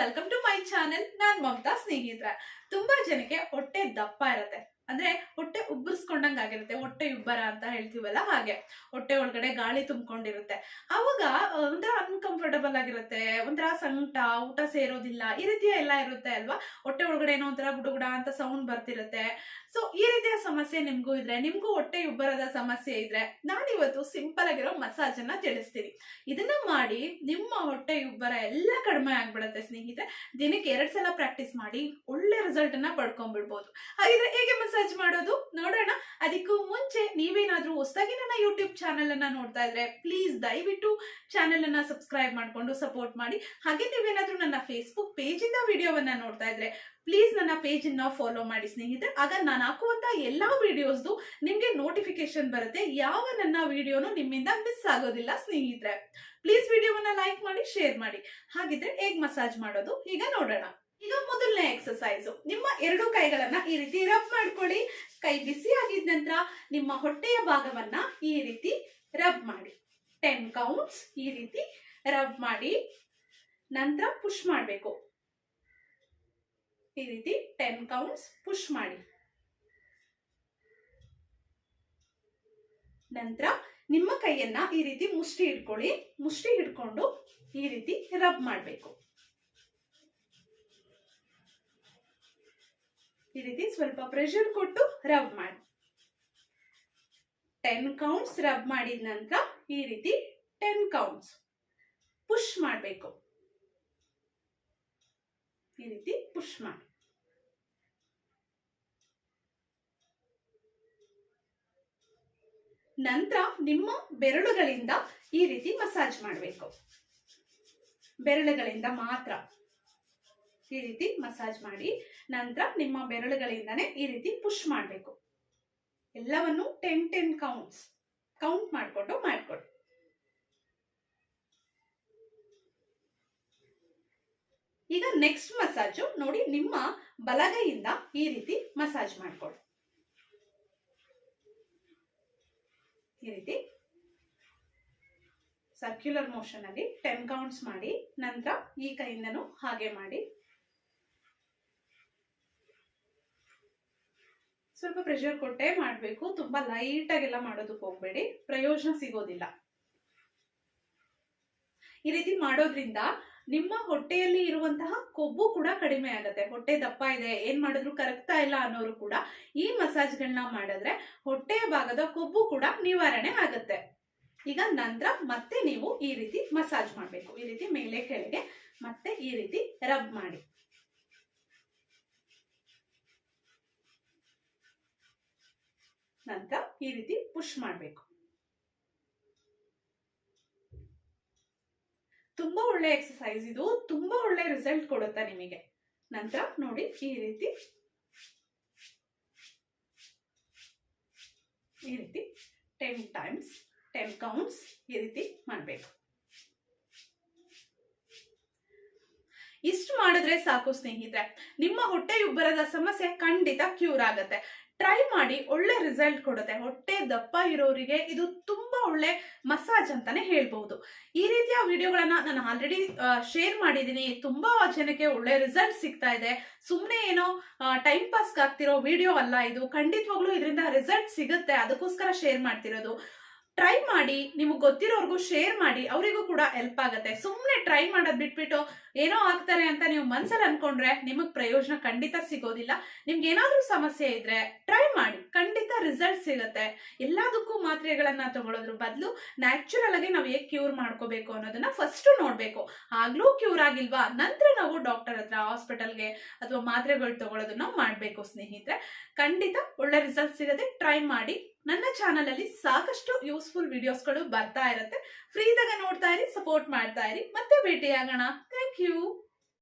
Welcome to my channel ನಾನ್ ಮಮತಾ ಸ್ನೇಹಿತರ. ತುಂಬಾ ಜನಕ್ಕೆ ಹೊಟ್ಟೆ ದಪ್ಪ ಇರತ್ತೆ. ಅಂದ್ರೆ ಹೊಟ್ಟೆ ಉಬ್ಬರ್ಸ್ಕೊಂಡಂಗ ಆಗಿರುತ್ತೆ, ಹೊಟ್ಟೆ ಉಬ್ಬರ ಅಂತ ಹೇಳ್ತೀವಲ್ಲ ಹಾಗೆ. ಹೊಟ್ಟೆ ಒಳಗಡೆ ಗಾಳಿ ತುಂಬಿಕೊಂಡಿರುತ್ತೆ. ಅವಾಗ ಒಂಥರ ಅನ್ಕಂಫರ್ಟಬಲ್ ಆಗಿರುತ್ತೆ, ಒಂಥರ ಸಂಕಟ, ಊಟ ಸೇರೋದಿಲ್ಲ, ಈ ರೀತಿಯ ಎಲ್ಲ ಇರುತ್ತೆ ಅಲ್ವಾ? ಹೊಟ್ಟೆ ಒಳಗಡೆ ಏನೋ ಒಂಥರ ಗುಡುಗುಡ ಅಂತ ಸೌಂಡ್ ಬರ್ತಿರುತ್ತೆ. ಸೊ ಈ ರೀತಿಯ ಸಮಸ್ಯೆ ನಿಮಗೂ ಇದ್ರೆ, ನಿಮಗೂ ಹೊಟ್ಟೆ ಉಬ್ಬರದ ಸಮಸ್ಯೆ ಇದ್ರೆ, ನಾನಿವತ್ತು ಸಿಂಪಲ್ ಆಗಿರೋ ಮಸಾಜ್ ಅನ್ನ ತಿಳಿಸ್ತೀನಿ. ಇದನ್ನ ಮಾಡಿ ನಿಮ್ಮ ಹೊಟ್ಟೆ ಉಬ್ಬರ ಎಲ್ಲ ಕಡಿಮೆ ಆಗ್ಬಿಡುತ್ತೆ ಸ್ನೇಹಿತರೆ. ದಿನಕ್ಕೆ ಎರಡ್ ಸಲ ಪ್ರಾಕ್ಟೀಸ್ ಮಾಡಿ, ಒಳ್ಳೆ ರಿಸಲ್ಟ್ ಅನ್ನ ಪಡ್ಕೊಂಡ್ಬಿಡ್ಬೋದು. ಹಾಗಿದ್ರೆ ಹೇಗೆ ಮಸಾಜ್ ಮಾಡೋದು ನೋಡೋಣ. ಅದಕ್ಕೂ ಮುಂಚೆ ನೀವೇನಾದ್ರೂ ಹೊಸದಾಗಿ ನನ್ನ ಯೂಟ್ಯೂಬ್ ಚಾನೆಲ್ ಅನ್ನ ನೋಡ್ತಾ ಇದ್ರೆ ಪ್ಲೀಸ್ ದಯವಿಟ್ಟು ಚಾನೆಲ್ ಅನ್ನ ಸಬ್ಸ್ಕ್ರೈಬ್ ಮಾಡಿಕೊಂಡು ಸಪೋರ್ಟ್ ಮಾಡಿ. ಹಾಗೆ ನೀವೇನಾದ್ರೂ ನನ್ನ ಫೇಸ್ಬುಕ್ ಪೇಜ್ ಇಂದ ವಿಡಿಯೋವನ್ನ ನೋಡ್ತಾ ಇದ್ರೆ ಪ್ಲೀಸ್ ನನ್ನ ಪೇಜ್ ಅನ್ನ ಫಾಲೋ ಮಾಡಿ ಸ್ನೇಹಿತರೆ. ಆಗ ನಾನು ಹಾಕುವಂತ ಎಲ್ಲಾ ವಿಡಿಯೋಸ್ದು ನಿಮ್ಗೆ ನೋಟಿಫಿಕೇಶನ್ ಬರುತ್ತೆ. ಯಾವ ನನ್ನ ವಿಡಿಯೋನು ನಿಮ್ಮಿಂದ ಮಿಸ್ ಆಗೋದಿಲ್ಲ ಸ್ನೇಹಿತರೆ. ಪ್ಲೀಸ್ ವಿಡಿಯೋವನ್ನ ಲೈಕ್ ಮಾಡಿ ಶೇರ್ ಮಾಡಿ. ಹಾಗಿದ್ರೆ ಹೇಗ್ ಮಸಾಜ್ ಮಾಡೋದು ಈಗ ನೋಡೋಣ. ಈಗ ಮೊದಲನೇ ಎಕ್ಸಸೈಸ್ ನಿಮ್ಮ ಎರಡು ಕೈಗಳನ್ನ ಈ ರೀತಿ ರಬ್ ಮಾಡ್ಕೊಳ್ಳಿ. ಕೈ ಬಿಸಿ ಆಗಿದ ನಂತರ ನಿಮ್ಮ ಹೊಟ್ಟೆಯ ಭಾಗವನ್ನ ಈ ರೀತಿ ರಬ್ ಮಾಡಿ. ಟೆನ್ ಕೌಂಟ್ಸ್ ಈ ರೀತಿ ರಬ್ ಮಾಡಿ. ನಂತರ ಪುಷ್ ಮಾಡಬೇಕು. ಈ ರೀತಿ ಟೆನ್ ಕೌಂಟ್ಸ್ ಪುಷ್ ಮಾಡಿ. ನಂತರ ನಿಮ್ಮ ಕೈಯನ್ನ ಈ ರೀತಿ ಮುಷ್ಟಿ ಹಿಡ್ಕೊಳ್ಳಿ. ಮುಷ್ಟಿ ಹಿಡ್ಕೊಂಡು ಈ ರೀತಿ ರಬ್ ಮಾಡಬೇಕು. ಈ ರೀತಿ ಸ್ವಲ್ಪ ಪ್ರೆಷರ್ ಕೊಟ್ಟು ರಬ್ ಮಾಡಿ. ಟೆನ್ ಕೌಂಟ್ಸ್ ರಬ್ ಮಾಡಿದ ನಂತರ ಈ ರೀತಿ ಟೆನ್ ಕೌಂಟ್ಸ್ ಪುಷ್ ಮಾಡಬೇಕು. ಈ ರೀತಿ ಪುಷ್ ಮಾಡಿ. ನಂತರ ನಿಮ್ಮ ಬೆರಳುಗಳಿಂದ ಈ ರೀತಿ ಮಸಾಜ್ ಮಾಡಬೇಕು. ಬೆರಳುಗಳಿಂದ ಮಾತ್ರ. ಈ ರೀತಿ ಮಸಾಜ್ ಮಾಡಿ ನಂತರ ನಿಮ್ಮ ಬೆರಳುಗಳಿಂದನೇ ಈ ರೀತಿ ಪುಷ್ ಮಾಡಬೇಕು. ಎಲ್ಲವನ್ನು ಟೆನ್ ಟೆನ್ ಕೌಂಟ್ಸ್ ಕೌಂಟ್ ಮಾಡಿಕೊಂಡು ಮಾಡಿಕೊಡಿ ಈಗ ನೆಕ್ಸ್ಟ್ ಮಸಾಜು ನೋಡಿ ನಿಮ್ಮ ಬಲಗೈಯಿಂದ ಈ ರೀತಿ ಮಸಾಜ್ ಮಾಡಿಕೊಡಿ ಈ ರೀತಿ. ಸರ್ಕ್ಯುಲರ್ ಮೋಷನ್ ಅಲ್ಲಿ ಟೆನ್ ಕೌಂಟ್ಸ್ ಮಾಡಿ ನಂತರ ಈ ಕೈಯಿಂದನೂ ಹಾಗೆ ಮಾಡಿ. ಸ್ವಲ್ಪ ಪ್ರೆಷರ್ ಕೊಟ್ಟೇ ಮಾಡಬೇಕು. ತುಂಬ ಲೈಟ್ ಎಲ್ಲ ಮಾಡೋದಕ್ಕೆ ಹೋಗ್ಬೇಡಿ. ಪ್ರಯೋಜನ ಸಿಗೋದಿಲ್ಲ. ಈ ರೀತಿ ಮಾಡೋದ್ರಿಂದ ನಿಮ್ಮ ಹೊಟ್ಟೆಯಲ್ಲಿ ಇರುವಂತಹ ಕೊಬ್ಬು ಕೂಡ ಕಡಿಮೆ ಆಗುತ್ತೆ. ಹೊಟ್ಟೆ ದಪ್ಪ ಇದೆ, ಏನ್ ಮಾಡಿದ್ರು ಕರಗ್ತಾ ಇಲ್ಲ ಅನ್ನೋರು ಕೂಡ ಈ ಮಸಾಜ್ಗಳನ್ನ ಮಾಡಿದ್ರೆ ಹೊಟ್ಟೆಯ ಭಾಗದ ಕೊಬ್ಬು ಕೂಡ ನಿವಾರಣೆ ಆಗುತ್ತೆ. ಈಗ ನಂತರ ಮತ್ತೆ ನೀವು ಈ ರೀತಿ ಮಸಾಜ್ ಮಾಡಬೇಕು. ಈ ರೀತಿ ಮೇಲೆ ಕೆಳಗೆ ಮತ್ತೆ ಈ ರೀತಿ ರಬ್ ಮಾಡಿ. ನಂತರ ಈ ರೀತಿ ಪುಷ್ ಮಾಡಬೇಕು. ತುಂಬಾ ಒಳ್ಳೆ ಎಕ್ಸಸೈಸ್ ಇದು. ತುಂಬಾ ಒಳ್ಳೆ ರಿಸಲ್ಟ್ ಕೊಡುತ್ತೆ ನಿಮಗೆ. ನಂತರ ನೋಡಿ ಈ ರೀತಿ. ಈ ರೀತಿ ಟೆನ್ ಟೈಮ್ಸ್ ಟೆನ್ ಕೌಂಟ್ಸ್ ಈ ರೀತಿ ಮಾಡಬೇಕು. ಇಷ್ಟು ಮಾಡಿದ್ರೆ ಸಾಕು ಸ್ನೇಹಿತರೆ. ನಿಮ್ಮ ಹೊಟ್ಟೆ ಉಬ್ಬರದ ಸಮಸ್ಯೆ ಖಂಡಿತ ಕ್ಯೂರ್ ಆಗುತ್ತೆ. ಟ್ರೈ ಮಾಡಿ ಒಳ್ಳೆ ರಿಸಲ್ಟ್ ಕೊಡುತ್ತೆ. ಹೊಟ್ಟೆ ದಪ್ಪ ಇರೋರಿಗೆ ಇದು ತುಂಬಾ ಒಳ್ಳೆ ಮಸಾಜ್ ಅಂತಾನೆ ಹೇಳ್ಬಹುದು. ಈ ರೀತಿಯ ವಿಡಿಯೋಗಳನ್ನ ನಾನು ಆಲ್ರೆಡಿ ಶೇರ್ ಮಾಡಿದ್ದೀನಿ. ತುಂಬಾ ಜನಕ್ಕೆ ಒಳ್ಳೆ ರಿಸಲ್ಟ್ ಸಿಗ್ತಾ ಇದೆ. ಸುಮ್ಮನೆ ಏನೋ ಟೈಮ್ ಪಾಸ್ ಆಗ್ತಿರೋ ವಿಡಿಯೋ ಅಲ್ಲ ಇದು. ಖಂಡಿತವಾಗ್ಲೂ ಇದರಿಂದ ರಿಸಲ್ಟ್ ಸಿಗುತ್ತೆ. ಅದಕ್ಕೋಸ್ಕರ ಶೇರ್ ಮಾಡ್ತಿರೋದು. ಟ್ರೈ ಮಾಡಿ, ನಿಮಗೆ ಗೊತ್ತಿರೋರ್ಗೂ ಶೇರ್ ಮಾಡಿ, ಅವರಿಗೂ ಕೂಡ ಹೆಲ್ಪ್ ಆಗುತ್ತೆ. ಸುಮ್ಮನೆ ಟ್ರೈ ಮಾಡೋದು ಬಿಟ್ಬಿಟ್ಟು ಏನೋ ಆಗ್ತಾರೆ ಅಂತ ನೀವು ಮನ್ಸಲ್ಲಿ ಅನ್ಕೊಂಡ್ರೆ ನಿಮಗೆ ಪ್ರಯೋಜನ ಖಂಡಿತ ಸಿಗೋದಿಲ್ಲ. ನಿಮ್ಗೆ ಏನಾದರೂ ಸಮಸ್ಯೆ ಇದ್ರೆ ಟ್ರೈ ಮಾಡಿ. ರಿಸಲ್ಟ್ ಸಿಗುತ್ತೆ. ಎಲ್ಲದಕ್ಕೂ ಮಾತ್ರೆಗಳನ್ನ ತಗೊಳ್ಳೋದ್ರ ಬದಲು ನ್ಯಾಚುರಲ್ ಆಗಿ ನಾವು ಹೇಗೆ ಕ್ಯೂರ್ ಮಾಡ್ಕೋಬೇಕು ಅನ್ನೋದನ್ನ ಫಸ್ಟ್ ನೋಡ್ಬೇಕು. ಆಗ್ಲೂ ಕ್ಯೂರ್ ಆಗಿಲ್ವಾ? ನಂತರ ನಾವು ಡಾಕ್ಟರ್ ಹತ್ರ ಹಾಸ್ಪಿಟಲ್ಗೆ ಅಥವಾ ಮಾತ್ರೆಗಳು ತಗೊಳ್ಳೋದನ್ನ ಮಾಡಬೇಕು ಸ್ನೇಹಿತರೆ. ಖಂಡಿತ ಒಳ್ಳೆ ರಿಸಲ್ಟ್ ಸಿಗುತ್ತೆ. ಟ್ರೈ ಮಾಡಿ. ನನ್ನ ಚಾನಲ್ ಅಲ್ಲಿ ಸಾಕಷ್ಟು ಯೂಸ್ಫುಲ್ ವಿಡಿಯೋಸ್ಗಳು ಬರ್ತಾ ಇರುತ್ತೆ. ಫ್ರೀದಾಗ ನೋಡ್ತಾ ಇರಿ ಸಪೋರ್ಟ್ ಮಾಡ್ತಾ ಇರಿ. ಮತ್ತೆ ಭೇಟಿಯಾಗೋಣ. Thank you